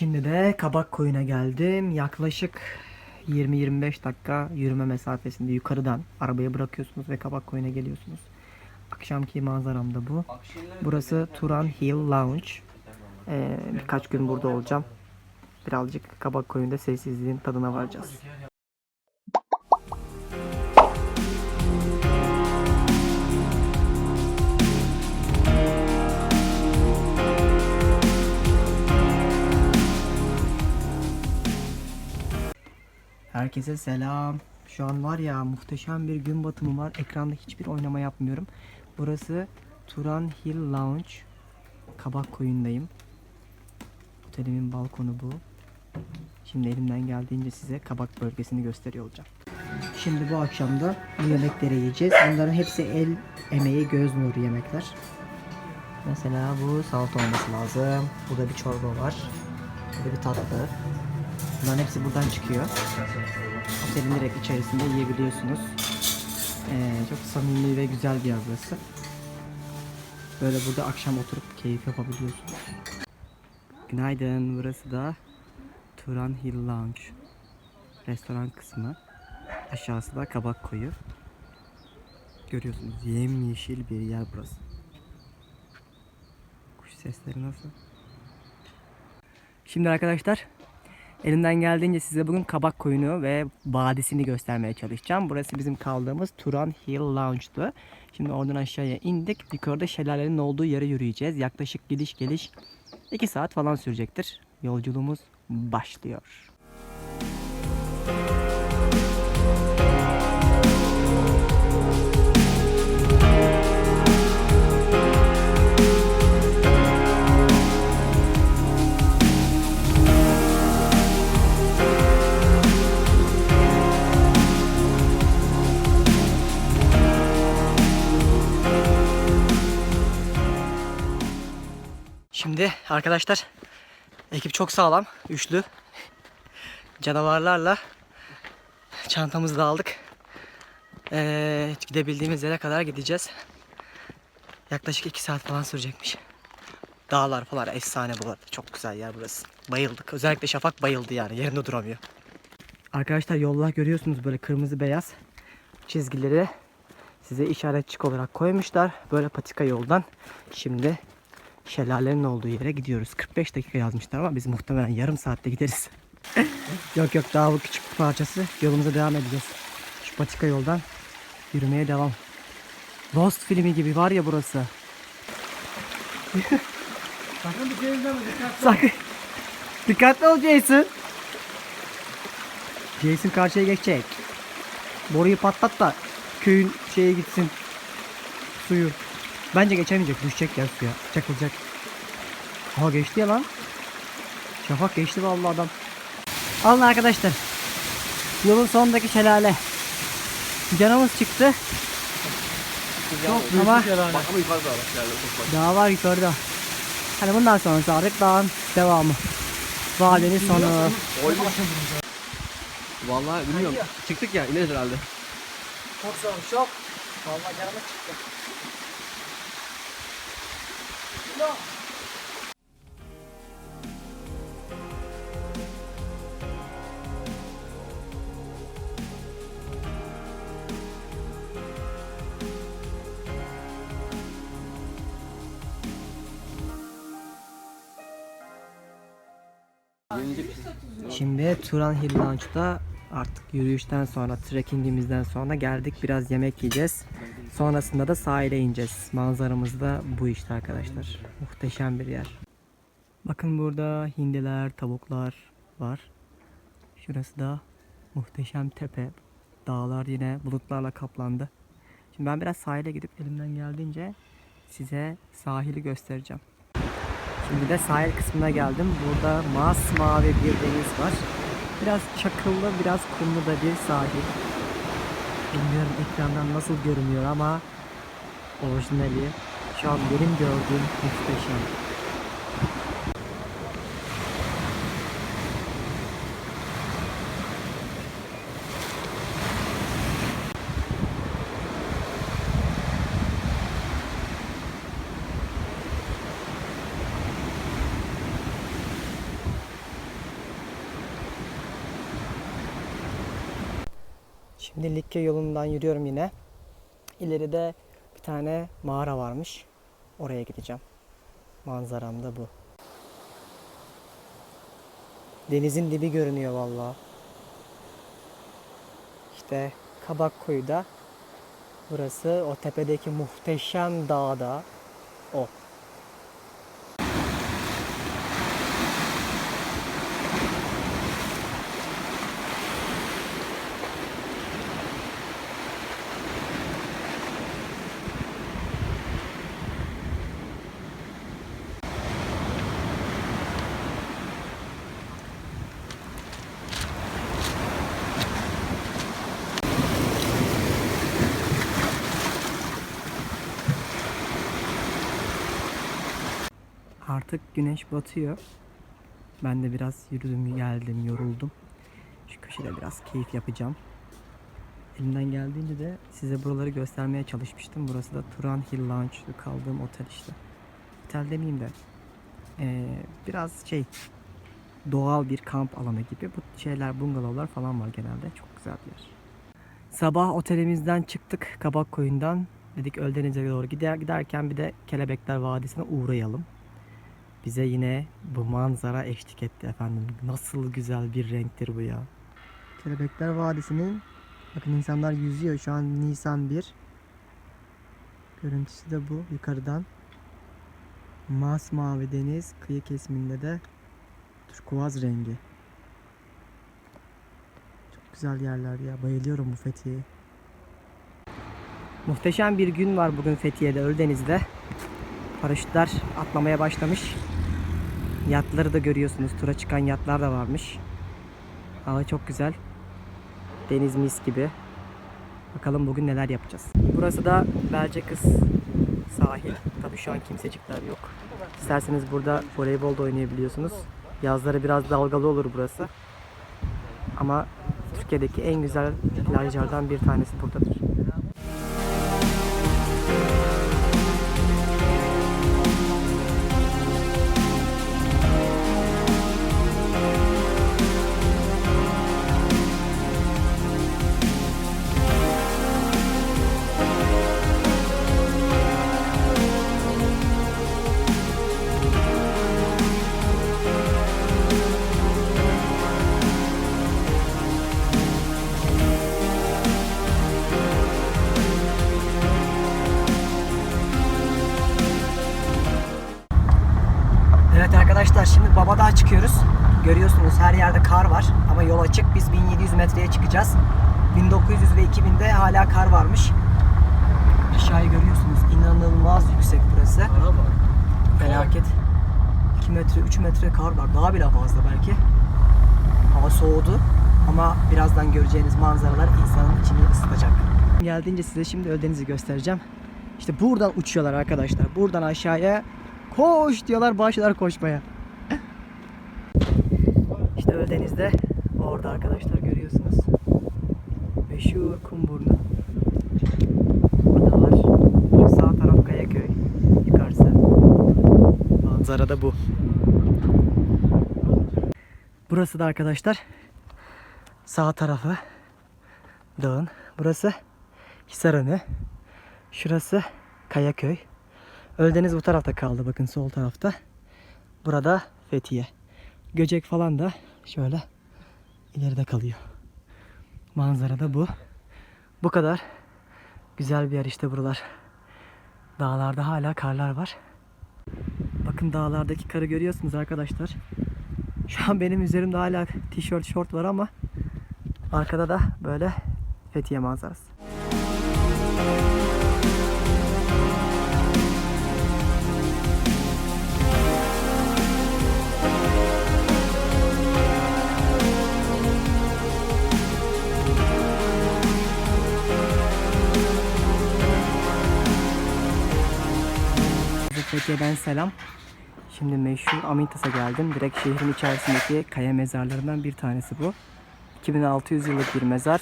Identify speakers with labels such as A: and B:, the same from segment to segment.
A: Şimdi de Kabak Koyu'na geldim. Yaklaşık 20-25 dakika yürüme mesafesinde yukarıdan arabayı bırakıyorsunuz ve Kabak Koyu'na geliyorsunuz. Akşamki manzaram da bu. Burası Turan Hill Lounge. Ee, birkaç gün burada olacağım. Birazcık Kabak Koyu'nda sessizliğin tadına varacağız. Herkese selam. Şu an var ya muhteşem bir gün batımı var. Ekranda hiçbir oynama yapmıyorum. Burası Turan Hill Lounge. Kabak koyundayım. Otelimin balkonu bu. Şimdi elimden geldiğince size kabak bölgesini gösteriyor olacağım. Şimdi bu akşam da bu yemekleri yiyeceğiz. Bunların hepsi el emeği göz nuru yemekler. Mesela bu salata olması lazım. Burada bir çorba var. Burada bir tatlı. Bunların hepsi buradan çıkıyor. Otelin direkt içerisinde yiyebiliyorsunuz. Ee, çok samimi ve güzel bir yer burası. Böyle burada akşam oturup keyif yapabiliyorsunuz. Günaydın. Burası da Turan Hill Lounge. Restoran kısmı. Aşağısı da kabak koyu. Görüyorsunuz yemyeşil bir yer burası. Kuş sesleri nasıl? Şimdi arkadaşlar Elimden geldiğince size bugün Kabak Koyunu ve Vadisi'ni göstermeye çalışacağım. Burası bizim kaldığımız Turan Hill Lounge'du. Şimdi oradan aşağıya indik. Yukarıda şelalenin olduğu yere yürüyeceğiz. Yaklaşık gidiş geliş 2 saat falan sürecektir. Yolculuğumuz başlıyor. Şimdi arkadaşlar ekip çok sağlam. Üçlü. Canavarlarla çantamızı da aldık. Ee, gidebildiğimiz yere kadar gideceğiz. Yaklaşık 2 saat falan sürecekmiş. Dağlar falan efsane bu arada. Çok güzel yer burası. Bayıldık. Özellikle Şafak bayıldı yani. Yerinde duramıyor. Arkadaşlar yollar görüyorsunuz böyle kırmızı beyaz çizgileri size işaretçik olarak koymuşlar. Böyle patika yoldan. Şimdi şelalenin olduğu yere gidiyoruz. 45 dakika yazmışlar ama biz muhtemelen yarım saatte gideriz. yok yok daha bu küçük bir parçası. Yolumuza devam edeceğiz. Şu patika yoldan yürümeye devam. Lost filmi gibi var ya burası.
B: Sakın bir şey izleme dikkat.
A: Sakın. Dikkatli ol Jason. Jason karşıya geçecek. Boruyu patlat da köyün şeye gitsin. Suyu. Bence geçemeyecek. Düşecek ya suya. Çakılacak. Aha geçti ya lan. Şafak geçti vallahi adam. Alın arkadaşlar. Yolun sonundaki şelale. Canımız çıktı. Çok ama
B: Ama yukarıda bak geldi.
A: daha var yukarıda. Hani bundan sonrası artık dağın devamı. Vadenin sonu.
B: Vallahi bilmiyorum. Çıktık ya ineriz herhalde.
A: Çok zor, çok. Vallahi canımız çıktı. Şimdi Turan Hill Lounge'da artık yürüyüşten sonra, trekkingimizden sonra geldik. Biraz yemek yiyeceğiz. Sonrasında da sahile ineceğiz. Manzaramız da bu işte arkadaşlar. Muhteşem bir yer. Bakın burada hindiler, tavuklar var. Şurası da muhteşem tepe. Dağlar yine bulutlarla kaplandı. Şimdi ben biraz sahile gidip elimden geldiğince size sahili göstereceğim. Şimdi de sahil kısmına geldim. Burada masmavi bir deniz var. Biraz çakıllı, biraz kumlu da bir sahil. Bilmiyorum ekrandan nasıl görünüyor ama orijinali şu an benim gördüğüm muhteşem. Şimdi Likya yolundan yürüyorum yine. İleride bir tane mağara varmış. Oraya gideceğim. Manzaram da bu. Denizin dibi görünüyor vallahi. İşte Kabakkoyu'da burası o tepedeki muhteşem dağda o. Artık güneş batıyor. Ben de biraz yürüdüm, geldim, yoruldum. Şu köşede biraz keyif yapacağım. Elimden geldiğince de size buraları göstermeye çalışmıştım. Burası da Turan Hill Lounge kaldığım otel işte. Otel demeyeyim de eee, biraz şey doğal bir kamp alanı gibi. Bu şeyler bungalovlar falan var genelde. Çok güzel bir yer. Sabah otelimizden çıktık Kabak Koyun'dan. Dedik Öldeniz'e doğru gider giderken bir de Kelebekler Vadisi'ne uğrayalım. Bize yine bu manzara eşlik etti efendim. Nasıl güzel bir renktir bu ya. Kelebekler Vadisi'nin bakın insanlar yüzüyor. Şu an Nisan 1. Görüntüsü de bu yukarıdan. Masmavi deniz kıyı kesiminde de turkuaz rengi. Çok güzel yerler ya. Bayılıyorum bu Fethiye'ye. Muhteşem bir gün var bugün Fethiye'de, Ölüdeniz'de. Paraşütler atlamaya başlamış. Yatları da görüyorsunuz. Tura çıkan yatlar da varmış. Hava çok güzel. Deniz mis gibi. Bakalım bugün neler yapacağız. Burası da Belcekız sahil. Tabii şu an kimsecikler yok. İsterseniz burada voleybol da oynayabiliyorsunuz. Yazları biraz dalgalı olur burası. Ama Türkiye'deki en güzel plajlardan bir tanesi buradadır. 1900 ve 2000'de hala kar varmış. Aşağıyı görüyorsunuz. İnanılmaz yüksek burası. Felaket. 2 metre, 3 metre kar var. Daha bile fazla belki. Hava soğudu ama birazdan göreceğiniz manzaralar insanın içini ısıtacak. Geldiğince size şimdi Öldeniz'i göstereceğim. İşte buradan uçuyorlar arkadaşlar. Buradan aşağıya koş diyorlar başlar koşmaya. İşte Öldeniz'de orada arkadaşlar görüyorsunuz. Meşhur Kumburnu. Orada var. Sağ taraf Kayaköy. Yukarısı. Manzara da bu. Burası da arkadaşlar sağ tarafı dağın. Burası Hisarönü. Şurası Kayaköy. Öldeniz bu tarafta kaldı bakın sol tarafta. Burada Fethiye. Göcek falan da şöyle ileride kalıyor. Manzara da bu. Bu kadar güzel bir yer işte buralar. Dağlarda hala karlar var. Bakın dağlardaki karı görüyorsunuz arkadaşlar. Şu an benim üzerimde hala tişört şort var ama arkada da böyle Fethiye manzarası. Fethiye'den selam. Şimdi meşhur Amintas'a geldim. Direkt şehrin içerisindeki kaya mezarlarından bir tanesi bu. 2600 yıllık bir mezar.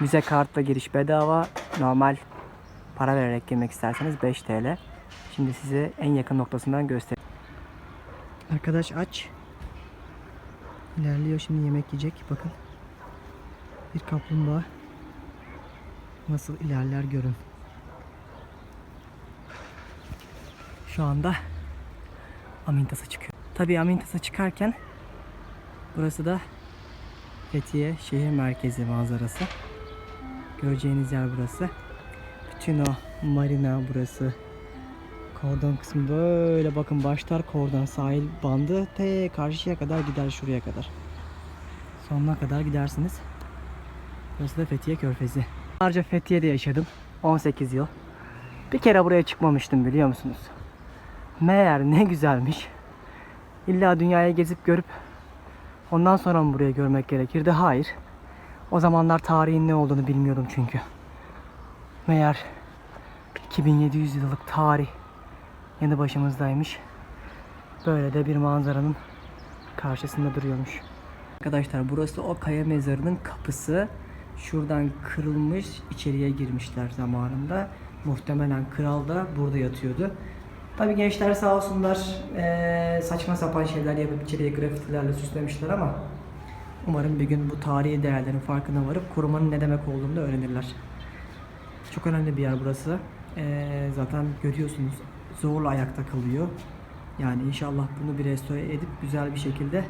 A: Müze kartla giriş bedava. Normal para vererek girmek isterseniz 5 TL. Şimdi size en yakın noktasından göstereyim. Arkadaş aç. İlerliyor şimdi yemek yiyecek. Bakın. Bir kaplumbağa. nasıl ilerler görün. Şu anda Amintas'a çıkıyor. Tabii Amintas'a çıkarken burası da Fethiye şehir merkezi manzarası. Göreceğiniz yer burası. Bütün o marina burası. Kordon kısmı böyle bakın başlar kordon sahil bandı te karşıya kadar gider şuraya kadar. Sonuna kadar gidersiniz. Burası da Fethiye Körfezi. Yıllarca Fethiye'de yaşadım. 18 yıl. Bir kere buraya çıkmamıştım biliyor musunuz? Meğer ne güzelmiş. İlla dünyayı gezip görüp ondan sonra mı buraya görmek gerekirdi? Hayır. O zamanlar tarihin ne olduğunu bilmiyordum çünkü. Meğer 2700 yıllık tarih yanı başımızdaymış. Böyle de bir manzaranın karşısında duruyormuş. Arkadaşlar burası o kaya mezarının kapısı. Şuradan kırılmış içeriye girmişler zamanında. Muhtemelen kral da burada yatıyordu. Tabi gençler sağ olsunlar eee, saçma sapan şeyler yapıp içeriye grafitilerle süslemişler ama umarım bir gün bu tarihi değerlerin farkına varıp korumanın ne demek olduğunu da öğrenirler. Çok önemli bir yer burası. Eee, zaten görüyorsunuz zorla ayakta kalıyor. Yani inşallah bunu bir restore edip güzel bir şekilde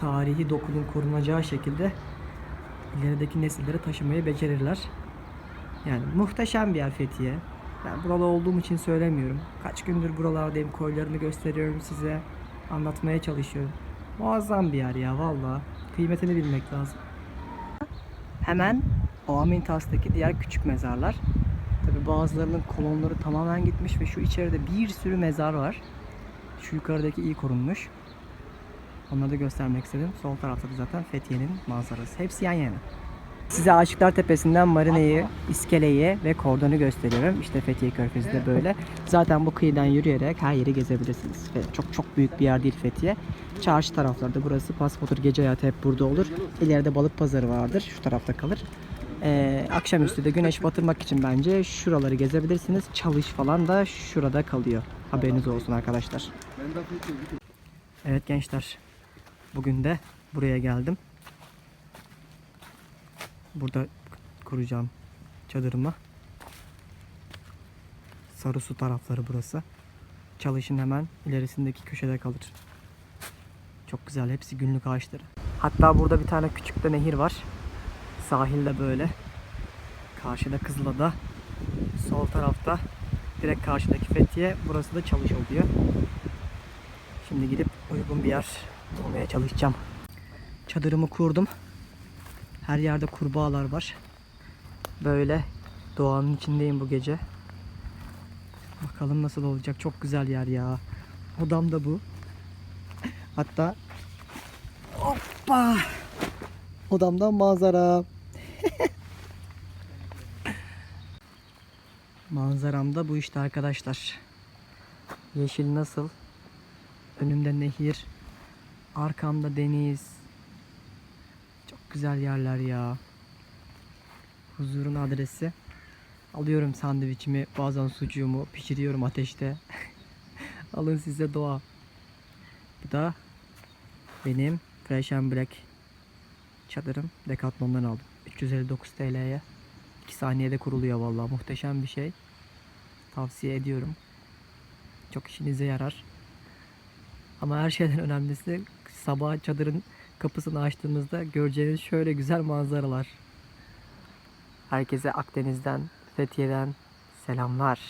A: tarihi dokunun korunacağı şekilde ilerideki nesillere taşımayı becerirler. Yani muhteşem bir yer Fethiye. Ben buralı olduğum için söylemiyorum. Kaç gündür buralardayım, koylarını gösteriyorum size. Anlatmaya çalışıyorum. Muazzam bir yer ya valla. Kıymetini bilmek lazım. Hemen o Amintas'taki diğer küçük mezarlar. Tabi bazılarının kolonları tamamen gitmiş ve şu içeride bir sürü mezar var. Şu yukarıdaki iyi korunmuş. Onları da göstermek istedim. Sol tarafta da zaten Fethiye'nin manzarası. Hepsi yan yana. Size Aşıklar Tepesi'nden Marina'yı, İskele'yi ve Kordon'u gösteriyorum. İşte Fethiye Körfezi de böyle. Zaten bu kıyıdan yürüyerek her yeri gezebilirsiniz. Ve çok çok büyük bir yer değil Fethiye. Çarşı taraflarda burası. Paspotur gece hayatı hep burada olur. İleride balık pazarı vardır. Şu tarafta kalır. Ee, akşamüstü de güneş batırmak için bence şuraları gezebilirsiniz. Çalış falan da şurada kalıyor. Haberiniz olsun arkadaşlar. Evet gençler. Bugün de buraya geldim. Burada kuracağım çadırımı. Sarısu tarafları burası. Çalışın hemen ilerisindeki köşede kalır. Çok güzel. Hepsi günlük ağaçları. Hatta burada bir tane küçük de nehir var. Sahilde böyle. Karşıda Kızılada. Sol tarafta direkt karşıdaki Fethiye. Burası da Çalış oluyor. Şimdi gidip uygun bir yer bulmaya çalışacağım. Çadırımı kurdum. Her yerde kurbağalar var. Böyle doğanın içindeyim bu gece. Bakalım nasıl olacak. Çok güzel yer ya. Odam da bu. Hatta hoppa odamdan manzara. Manzaram da bu işte arkadaşlar. Yeşil nasıl? Önümde nehir. Arkamda deniz. Güzel yerler ya. Huzurun adresi. Alıyorum sandviçimi, bazen sucuğumu pişiriyorum ateşte. Alın size doğa. Bu da benim Fresh and Black çadırım. Decathlon'dan aldım. 359 TL'ye. 2 saniyede kuruluyor vallahi muhteşem bir şey. Tavsiye ediyorum. Çok işinize yarar. Ama her şeyden önemlisi sabah çadırın kapısını açtığımızda göreceğiniz şöyle güzel manzaralar. Herkese Akdeniz'den, Fethiye'den selamlar.